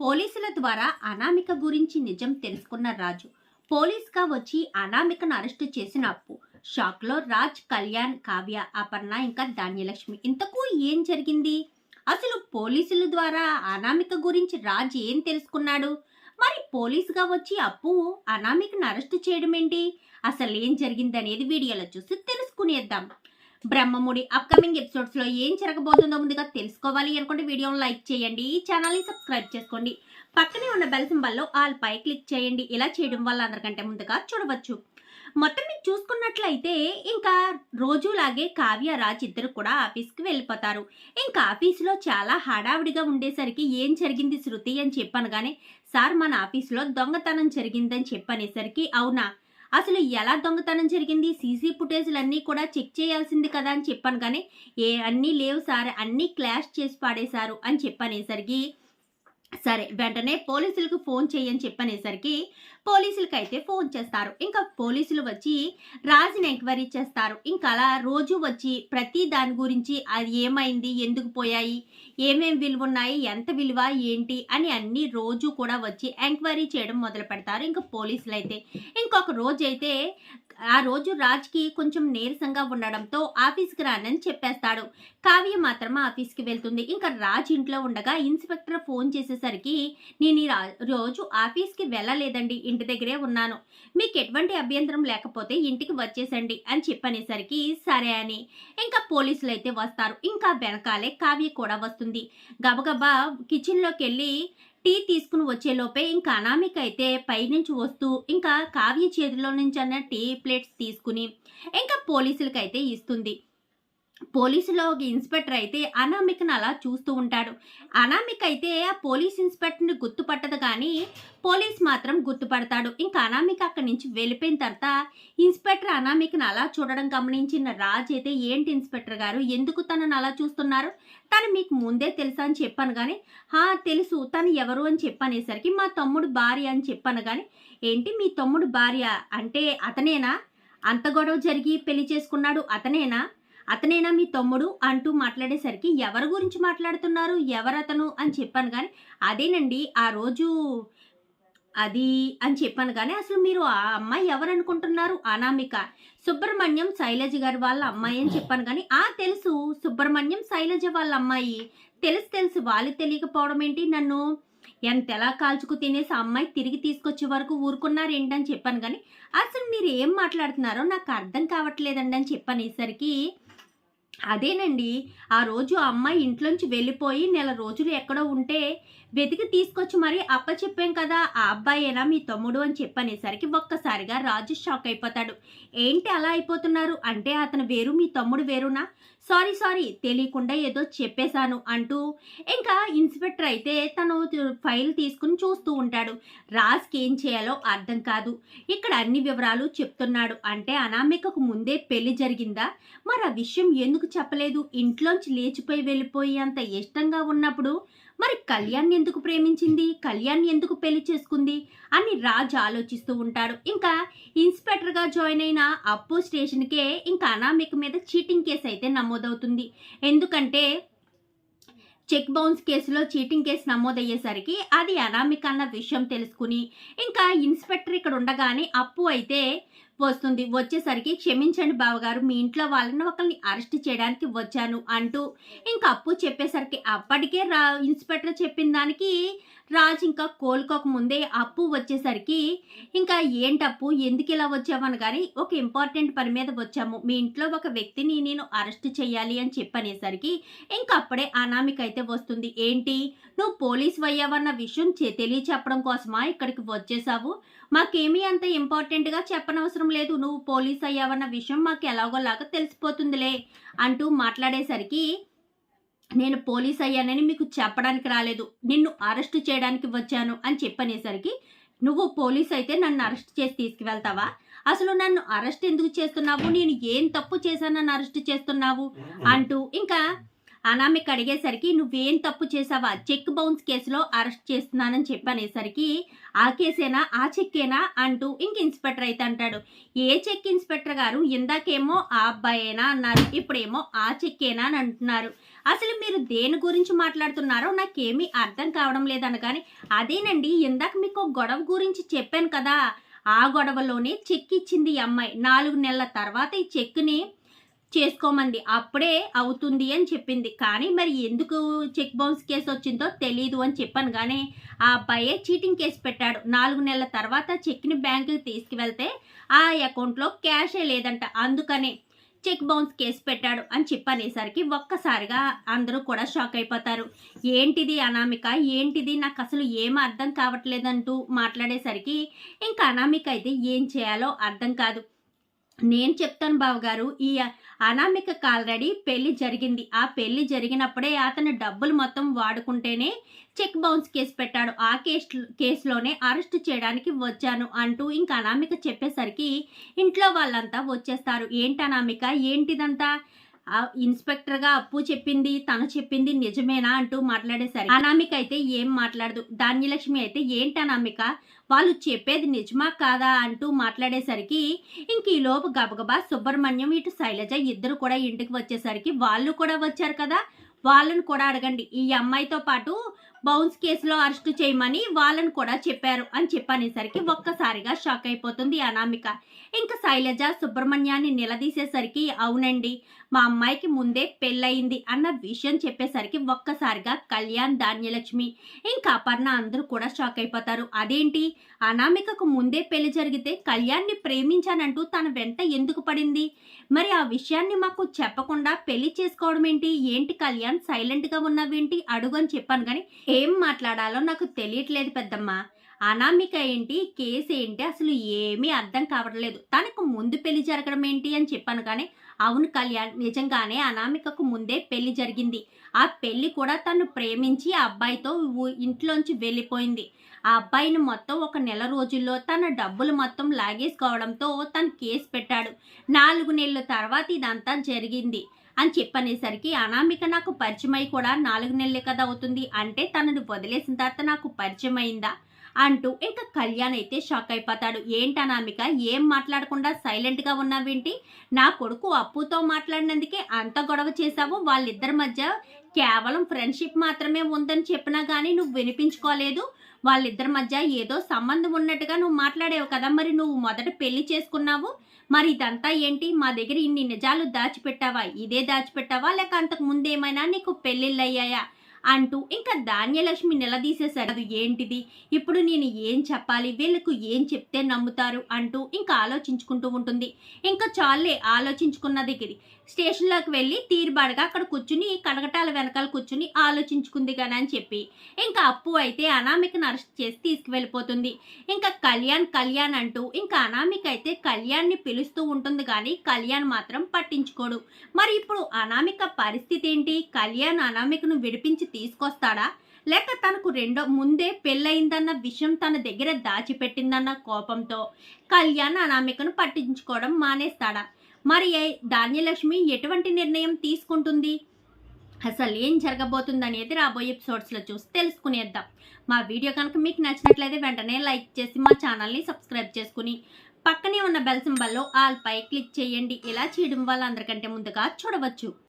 పోలీసుల ద్వారా అనామిక గురించి నిజం తెలుసుకున్న రాజు పోలీస్గా వచ్చి అనామికను అరెస్టు చేసిన అప్పు. షాక్లో రాజ్ కళ్యాణ్ కావ్య అపర్ణ ఇంకా ధాన్యలక్ష్మి. ఇంతకు ఏం జరిగింది? అసలు పోలీసుల ద్వారా అనామిక గురించి రాజ్ ఏం తెలుసుకున్నాడు? మరి పోలీసుగా వచ్చి అప్పు అనామికను అరెస్టు చేయడం ఏంటి అసలు ఏం జరిగింది అనేది వీడియోలో చూసి తెలుసుకునేద్దాం. బ్రహ్మముడి అప్కమింగ్ ఎపిసోడ్స్లో ఏం జరగబోతుందో ముందుగా తెలుసుకోవాలి అనుకుంటే వీడియోను లైక్ చేయండి ఈ ఛానల్ని సబ్స్క్రైబ్ చేసుకోండి. పక్కనే ఉన్న బెల్ సింబల్లో ఆల్ పై క్లిక్ చేయండి. ఇలా చేయడం వల్ల అందరికంటే ముందుగా చూడవచ్చు. మొత్తం మీరు చూసుకున్నట్లయితే ఇంకా రోజులాగే కావ్య రాజ్ ఇద్దరు కూడా ఆఫీస్కి వెళ్ళిపోతారు. ఇంకా ఆఫీసులో చాలా హడావిడిగా ఉండేసరికి ఏం జరిగింది శృతి అని చెప్పాను కానీ సార్ మన ఆఫీసులో దొంగతనం జరిగిందని చెప్పనేసరికి అవునా? అసలు ఎలా దొంగతనం జరిగింది? సీసీ ఫుటేజ్లు అన్నీ కూడా చెక్ చేయాల్సింది కదా అని చెప్పాను కానీ ఏ అన్నీ లేవు సార్. అన్నీ క్లాష్ చేసి పాడేశారు అని చెప్పనేసరికి సరే వెంటనే పోలీసులకు ఫోన్ చేయని చెప్పనేసరికి పోలీసులకి అయితే ఫోన్ చేస్తారు. ఇంకా పోలీసులు వచ్చి రాజుని ఎంక్వైరీ చేస్తారు. ఇంకా అలా రోజు వచ్చి ప్రతి దాని గురించి అది ఏమైంది ఎందుకు పోయాయి ఏమేం విలువ ఉన్నాయి ఎంత విలువ ఏంటి అని అన్ని రోజు కూడా వచ్చి ఎంక్వైరీ చేయడం మొదలు పెడతారు. ఇంకా పోలీసులు అయితే ఇంకొక రోజు అయితే ఆ రోజు రాజ్కి కొంచెం నీరసంగా ఉండడంతో ఆఫీస్కి రానని చెప్పేస్తాడు. కావ్య మాత్రం ఆఫీస్కి వెళ్తుంది. ఇంకా రాజ్ ఇంట్లో ఉండగా ఇన్స్పెక్టర్ ఫోన్ చేసేసరికి నేను ఈ రోజు ఆఫీస్కి వెళ్ళలేదండి. ఇంటి దగ్గరే ఉన్నాను. మీకు ఎటువంటి అభ్యంతరం లేకపోతే ఇంటికి వచ్చేసండి అని చెప్పనేసరికి సరే అని. ఇంకా పోలీసులు అయితే వస్తారు. ఇంకా వెనకాలే కావ్య కూడా వస్తుంది. గబగబా కిచెన్లోకి వెళ్ళి టీ తీసుకుని వచ్చేలోపే ఇంకా అనామిక అయితే పైనుంచి వస్తూ ఇంకా కావ్య చేతిలో నుంచి అన్న టీ ప్లేట్స్ తీసుకుని ఇంకా పోలీసులకైతే ఇస్తుంది. పోలీసులో ఒక ఇన్స్పెక్టర్ అయితే అనామికను అలా చూస్తూ ఉంటాడు. అనామిక అయితే ఆ పోలీస్ ఇన్స్పెక్టర్ని గుర్తుపట్టదు కానీ పోలీస్ మాత్రం గుర్తుపడతాడు. ఇంకా అనామిక అక్కడి నుంచి వెళ్ళిపోయిన తర్వాత ఇన్స్పెక్టర్ అనామికను అలా చూడడం గమనించిన రాజ్ అయితే ఏంటి ఇన్స్పెక్టర్ గారు? ఎందుకు తనను అలా చూస్తున్నారు? తను మీకు ముందే తెలుసా అని చెప్పాను కానీ హా తెలుసు. తను ఎవరు అని చెప్పనేసరికి మా తమ్ముడు భార్య అని చెప్పాను కానీ ఏంటి మీ తమ్ముడు భార్య అంటే అతనేనా? అంత గొడవ జరిగి పెళ్ళి చేసుకున్నాడు అతనేనా? అతనేనా మీ తమ్ముడు అంటూ మాట్లాడేసరికి ఎవరి గురించి మాట్లాడుతున్నారు? ఎవరతను? అని చెప్పాను కానీ అదేనండి ఆ రోజు అది అని చెప్పాను కానీ అసలు మీరు ఆ అమ్మాయి ఎవరు అనుకుంటున్నారు అనామిక. సుబ్రహ్మణ్యం శైలజ గారి వాళ్ళ అమ్మాయి అని చెప్పాను కానీ ఆ తెలుసు సుబ్రహ్మణ్యం శైలజ వాళ్ళ అమ్మాయి. తెలుసు తెలుసు. వాళ్ళు తెలియకపోవడం ఏంటి? నన్ను ఎంత ఎలా కాల్చుకు తినేసి ఆ అమ్మాయి తిరిగి తీసుకొచ్చే వరకు ఊరుకున్నారేంటని చెప్పాను కానీ అసలు మీరు ఏం మాట్లాడుతున్నారో నాకు అర్థం కావట్లేదండి అని చెప్పనేసరికి అదేనండి. ఆ రోజు అమ్మాయి ఇంట్లోంచి వెళ్ళిపోయి నెల రోజులు ఎక్కడో ఉంటే వెతికి తీసుకొచ్చి మరి అప్ప చెప్పాం కదా ఆ అబ్బాయేనా మీ తమ్ముడు అని చెప్పనేసరికి ఒక్కసారిగా రాజు షాక్ అయిపోతాడు. ఏంటి అలా అయిపోతున్నారు? అంటే అతను వేరు మీ తమ్ముడు వేరునా? సారీ సారీ తెలియకుండా ఏదో చెప్పేశాను అంటూ ఇంకా ఇన్స్పెక్టర్ అయితే తను ఫైల్ తీసుకుని చూస్తూ ఉంటాడు. రాజ్కి ఏం చేయాలో అర్థం కాదు. ఇక్కడ అన్ని వివరాలు చెప్తున్నాడు. అంటే అనామికకు ముందే పెళ్ళి జరిగిందా? మరి ఆ విషయం ఎందుకు చెప్పలేదు? ఇంట్లోంచి లేచిపోయి వెళ్ళిపోయి అంత ఇష్టంగా ఉన్నప్పుడు మరి కళ్యాణ్ ఎందుకు ప్రేమించింది? కళ్యాణ్ ఎందుకు పెళ్ళి చేసుకుంది? అని రాజ్ ఆలోచిస్తూ ఉంటాడు. ఇంకా ఇన్స్పెక్టర్గా జాయిన్ అయిన అప్పు స్టేషన్కే ఇంకా అనామిక మీద చీటింగ్ కేసు అయితే నమోదవుతుంది. ఎందుకంటే చెక్ బౌన్స్ కేసులో చీటింగ్ కేసు నమోదయ్యేసరికి అది అనామిక అన్న విషయం తెలుసుకుని ఇంకా ఇన్స్పెక్టర్ ఇక్కడ ఉండగానే అప్పు అయితే వస్తుంది. వచ్చేసరికి క్షమించండి బావగారు మీ ఇంట్లో వాళ్ళని ఒకరిని అరెస్ట్ చేయడానికి వచ్చాను అంటూ ఇంకా అప్పు చెప్పేసరికి అప్పటికే రా ఇన్స్పెక్టర్ చెప్పిన దానికి రాజు ఇంకా కోలుకోక ముందే అప్పు వచ్చేసరికి ఇంకా ఏంటప్పు ఎందుకు ఇలా వచ్చామని కానీ ఒక ఇంపార్టెంట్ పని మీద వచ్చాము. మీ ఇంట్లో ఒక వ్యక్తిని నేను అరెస్ట్ చేయాలి అని చెప్పనేసరికి ఇంకా అప్పుడే అనామిక అయితే వస్తుంది. ఏంటి? నువ్వు పోలీస్ అయ్యావన్న విషయం తెలియచెప్పడం కోసమా ఇక్కడికి వచ్చేసావు? మాకేమీ అంత ఇంపార్టెంట్గా చెప్పనవసరం లేదు. నువ్వు పోలీస్ అయ్యావన్న విషయం మాకు ఎలాగోలాగా తెలిసిపోతుందిలే అంటూ మాట్లాడేసరికి నేను పోలీస్ అయ్యానని మీకు చెప్పడానికి రాలేదు. నిన్ను అరెస్ట్ చేయడానికి వచ్చాను అని చెప్పనేసరికి నువ్వు పోలీస్ అయితే నన్ను అరెస్ట్ చేసి తీసుకువెళ్తావా? అసలు నన్ను అరెస్ట్ ఎందుకు చేస్తున్నావు? నేను ఏం తప్పు చేశానని అరెస్ట్ చేస్తున్నావు? అంటూ ఇంకా అనామిక అడిగేసరికి నువ్వేం తప్పు చేసావా చెక్ బౌన్స్ కేసులో అరెస్ట్ చేస్తున్నానని చెప్పనేసరికి ఆ కేసేనా? ఆ చెక్కేనా? అంటూ ఇంక ఇన్స్పెక్టర్ అయితే అంటాడు. ఏ చెక్ ఇన్స్పెక్టర్ గారు? ఇందాకేమో ఆ అబ్బాయేనా? అన్నారు. ఇప్పుడేమో ఆ చెక్కేనా? అని అంటున్నారు. అసలు మీరు దేని గురించి మాట్లాడుతున్నారో నాకేమీ అర్థం కావడం లేదనగానే అదేనండి ఇందాక మీకు గొడవ గురించి చెప్పాను కదా. ఆ గొడవలోనే చెక్ ఇచ్చింది ఈ అమ్మాయి. నాలుగు నెలల తర్వాత ఈ చెక్ని చేసుకోమంది. అప్పుడే అవుతుంది అని చెప్పింది. కానీ మరి ఎందుకు చెక్ బౌన్స్ కేసు వచ్చిందో తెలియదు అని చెప్పాను. కానీ ఆ అబ్బాయే చీటింగ్ కేసు పెట్టాడు. నాలుగు నెలల తర్వాత చెక్ని బ్యాంకుకి తీసుకువెళ్తే ఆ అకౌంట్లో క్యాషే లేదంట. అందుకనే చెక్ బౌన్స్ కేసు పెట్టాడు అని చెప్పనేసరికి ఒక్కసారిగా అందరూ కూడా షాక్ అయిపోతారు. ఏంటిది అనామిక? ఏంటిది? నాకు అసలు ఏం అర్థం కావట్లేదంటూ మాట్లాడేసరికి ఇంకా అనామిక అయితే ఏం చేయాలో అర్థం కాదు. నేను చెప్తాను బావగారు ఈ అనామికకు ఆల్రెడీ పెళ్ళి జరిగింది. ఆ పెళ్ళి జరిగినప్పుడే అతను డబ్బులు మొత్తం వాడుకుంటేనే చెక్ బౌన్స్ కేసు పెట్టాడు. ఆ కేసు కేసులోనే అరెస్ట్ చేయడానికి వచ్చాను అంటూ ఇంకా అనామిక చెప్పేసరికి ఇంట్లో వాళ్ళంతా వచ్చేస్తారు. ఏంటి అనామిక? ఏంటిదంతా? ఇన్స్పెక్టర్గా అప్పు చెప్పింది తను చెప్పింది నిజమేనా అంటూ మాట్లాడేసరికి అనామిక అయితే ఏం మాట్లాడదు. ధాన్యలక్ష్మి అయితే ఏంటి అనామిక? వాళ్ళు చెప్పేది నిజమా కాదా అంటూ మాట్లాడేసరికి ఇంక ఈ లోపు గబగబా సుబ్రహ్మణ్యం ఇటు శైలజ ఇద్దరు కూడా ఇంటికి వచ్చేసరికి వాళ్ళు కూడా వచ్చారు కదా? వాళ్ళని కూడా అడగండి. ఈ అమ్మాయితో పాటు బౌన్స్ కేసులో అరెస్ట్ చేయమని వాళ్ళని కూడా చెప్పారు అని చెప్పనేసరికి ఒక్కసారిగా షాక్ అయిపోతుంది అనామిక. ఇంకా శైలజ సుబ్రహ్మణ్యాన్ని నిలదీసేసరికి అవునండి మా అమ్మాయికి ముందే పెళ్ళయింది అన్న విషయం చెప్పేసరికి ఒక్కసారిగా కళ్యాణ్ ధాన్యలక్ష్మి ఇంకా అపర్ణ అందరూ కూడా షాక్ అయిపోతారు. అదేంటి? అనామికకు ముందే పెళ్ళి జరిగితే కళ్యాణ్ని ప్రేమించానంటూ తన వెంట ఎందుకు పడింది? మరి ఆ విషయాన్ని మాకు చెప్పకుండా పెళ్ళి చేసుకోవడం ఏంటి? ఏంటి కళ్యాణ్ సైలెంట్గా ఉన్నావేంటి? అడుగు అని చెప్పాను కానీ ఏం మాట్లాడాలో నాకు తెలియట్లేదు పెద్దమ్మ. అనామిక ఏంటి? కేసు ఏంటి? అసలు ఏమీ అర్థం కావట్లేదు. తనకు ముందు పెళ్ళి జరగడం ఏంటి అని చెప్పాను కానీ అవును కళ్యాణ్ నిజంగానే అనామికకు ముందే పెళ్ళి జరిగింది. ఆ పెళ్ళి కూడా తను ప్రేమించి ఆ అబ్బాయితో ఇంట్లోంచి వెళ్ళిపోయింది. ఆ అబ్బాయిని మొత్తం ఒక నెల రోజుల్లో తన డబ్బులు మొత్తం లాగేసుకోవడంతో తను కేసు పెట్టాడు. నాలుగు నెలల తర్వాత ఇదంతా జరిగింది అని చెప్పనేసరికి అనామిక నాకు పరిచయమై కూడా నాలుగు నెలలే కదా అవుతుంది. అంటే తనను వదిలేసిన తర్వాత నాకు పరిచయం అయిందా అంటూ ఇంకా కళ్యాణ్ అయితే షాక్ అయిపోతాడు. ఏంటి అనామిక ఏం మాట్లాడకుండా సైలెంట్గా ఉన్నావేంటి? నా కొడుకు అప్పుతో మాట్లాడినందుకే అంత గొడవ చేశావు. వాళ్ళిద్దరి మధ్య కేవలం ఫ్రెండ్షిప్ మాత్రమే ఉందని చెప్పినా కానీ నువ్వు వినిపించుకోలేదు. వాళ్ళిద్దరి మధ్య ఏదో సంబంధం ఉన్నట్టుగా నువ్వు మాట్లాడేవు కదా మరి నువ్వు మొదట పెళ్ళి చేసుకున్నావు. మరి ఇదంతా ఏంటి? మా దగ్గర ఇన్ని నిజాలు దాచిపెట్టావా? ఇదే దాచిపెట్టావా? లేక అంతకు ముందేమైనా నీకు పెళ్ళిళ్ళు అయ్యాయా అంటూ ఇంకా ధాన్యలక్ష్మి నిలదీసేశారు అది ఏంటిది? ఇప్పుడు నేను ఏం చెప్పాలి? వీళ్ళకు ఏం చెప్తే నమ్ముతారు? అంటూ ఇంకా ఆలోచించుకుంటూ ఉంటుంది. ఇంకా చాలే ఆలోచించుకున్న దగ్గర స్టేషన్లోకి వెళ్ళి తీరుబాటుగా అక్కడ కూర్చుని కడగటాల వెనకాల కూర్చుని ఆలోచించుకుంది కదా అని చెప్పి ఇంకా అప్పు అయితే అనామికను అరెస్ట్ చేసి తీసుకువెళ్ళిపోతుంది. ఇంకా కళ్యాణ్ కళ్యాణ్ అంటూ ఇంకా అనామిక అయితే కళ్యాణ్ని పిలుస్తూ ఉంటుంది కానీ కళ్యాణ్ మాత్రం పట్టించుకోడు. మరి ఇప్పుడు అనామిక పరిస్థితి ఏంటి? కళ్యాణ్ అనామికను విడిపించి తీసుకొస్తాడా? లేక తనకు రెండో ముందే పెళ్ళయిందన్న విషయం తన దగ్గర దాచిపెట్టిందన్న కోపంతో కళ్యాణ్ అనామికను పట్టించుకోవడం మానేస్తాడా? మరి ఏ- ధాన్యలక్ష్మి ఎటువంటి నిర్ణయం తీసుకుంటుంది? అసలు ఏం జరగబోతుంది అనేది రాబోయే ఎపిసోడ్స్లో చూసి తెలుసుకునేద్దాం. మా వీడియో కనుక మీకు నచ్చినట్లయితే వెంటనే లైక్ చేసి మా ఛానల్ని సబ్స్క్రైబ్ చేసుకుని పక్కనే ఉన్న బెల్ సింబల్లో ఆల్ పై క్లిక్ చేయండి. ఇలా చేయడం వల్ల అందరికంటే ముందుగా చూడవచ్చు.